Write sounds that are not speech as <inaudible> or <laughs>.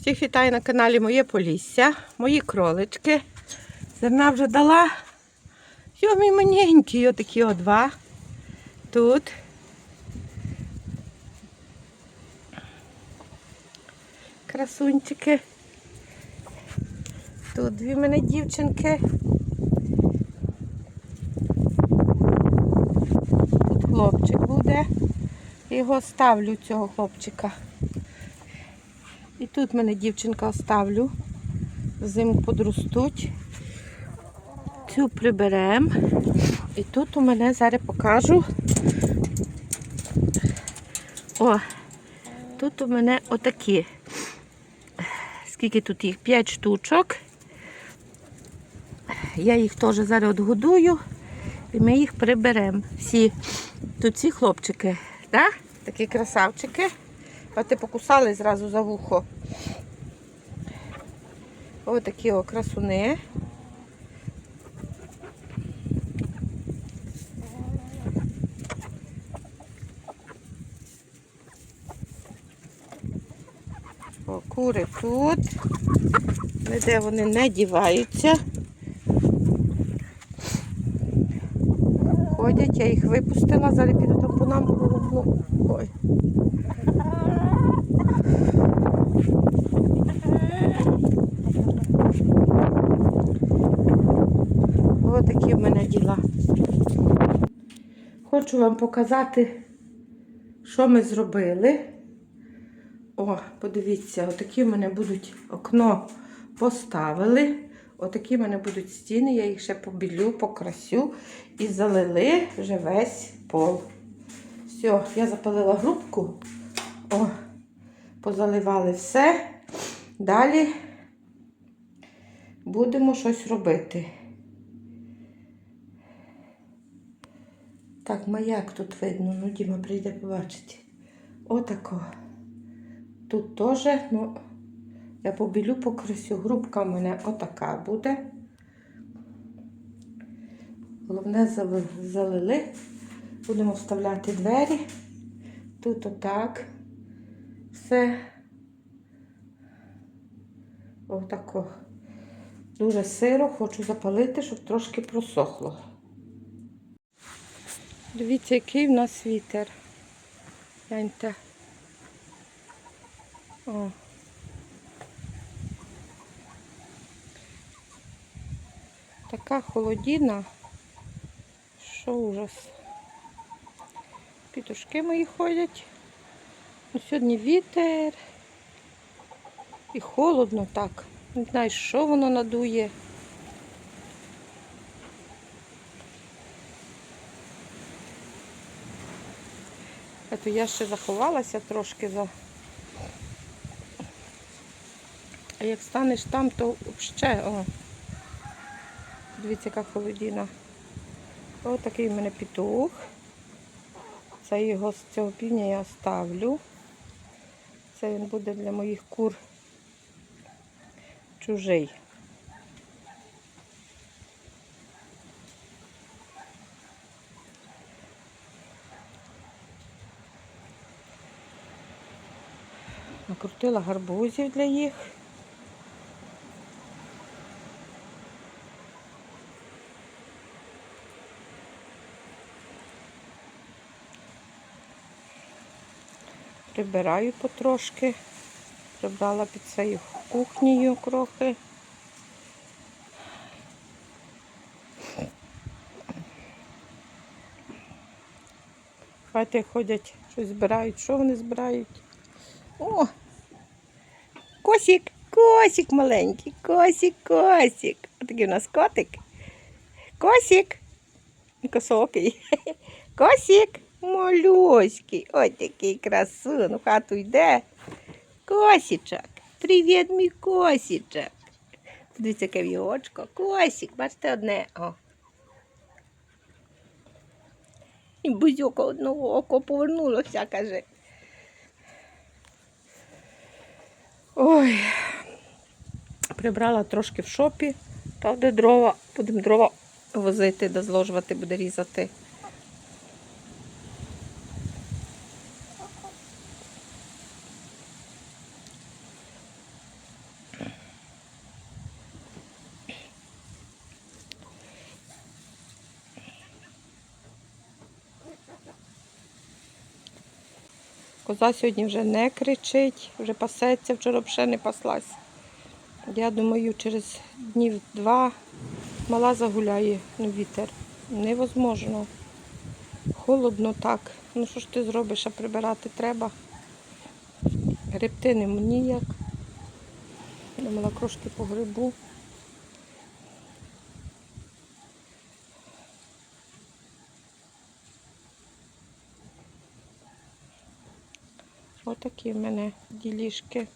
Всіх вітаю на каналі Моє Полісся, мої кролички. Зерна вже дала. Йо, мій маленький, отакі о два. Тут. Красунчики. Тут дві мене дівчинки. Тут хлопчик буде. Його ставлю цього хлопчика. І тут мене дівчинка оставлю. Взимку подростуть. Цю приберемо. І тут у мене зараз покажу. О, тут у мене отакі. Скільки тут їх? 5 штучок. Я їх теж зараз відгодую і ми їх приберемо. Всі тут ці хлопчики, да? такі красавчики. А ти покусали зразу за вухо. Ось такі о красуни. О, кури тут. Ніде вони не діваються. Ходять, я їх випустила, зараз піду там по нам. Ой. Ось такі в мене діла. Хочу вам показати, що ми зробили. О, подивіться, отакі в мене будуть окно поставили. Отакі в мене будуть стіни, я їх ще побілю, покрасю і залили вже весь пол. Все, я запалила грубку. О, позаливали все. Далі будемо щось робити. Так, маяк тут видно, ну Діма прийде побачить. Отако. Тут теж, ну, я побілю покрасю. Грубка в мене отака буде. Головне залили. Будемо вставляти двері. Тут отак. Все. Отако. Дуже сиро, хочу запалити, щоб трошки просохло. Дивіться, який в нас вітер. Гляньте. О. Така холодіна, що ужас. Пітушки мої ходять. Ну, Сьогодні вітер. І холодно так. Не знаю, що воно надує. А я ще заховалася трошки за. А як станеш там, то ще, о. Дивіться, яка холодіна. Ось такий в мене петух. Це його з цього півня я ставлю. Це він буде для моїх кур чужий. Накрутила гарбузів для їх. Прибираю потрошки. Прибрала під цією кухнею трохи. Хати ходять, щось збирають. Що вони збирають? О! Косик, косик маленький, косик, косик. Отакий у нас котик. Косик. Косокий. <laughs> Косик. Малюський. Ой, такий красун. В хату йде. Косічок. Привіт, мій косічок. Дивіться, яке в його очко. Косик, бачите одне. О. І бузьока одного око повернулося, каже. Ой, прибрала трошки в шопі, там де дрова, будемо дрова возити, де зложувати, буде різати. Коза сьогодні вже не кричить, вже пасеться, вчора взагалі не паслась. Я думаю, через днів два мала загуляє ну, вітер. Невозможно. Холодно так. Ну що ж ти зробиш, а прибирати треба. Гребти не ніяк. Думала трошки по грибу. Отакі в мене ділішки.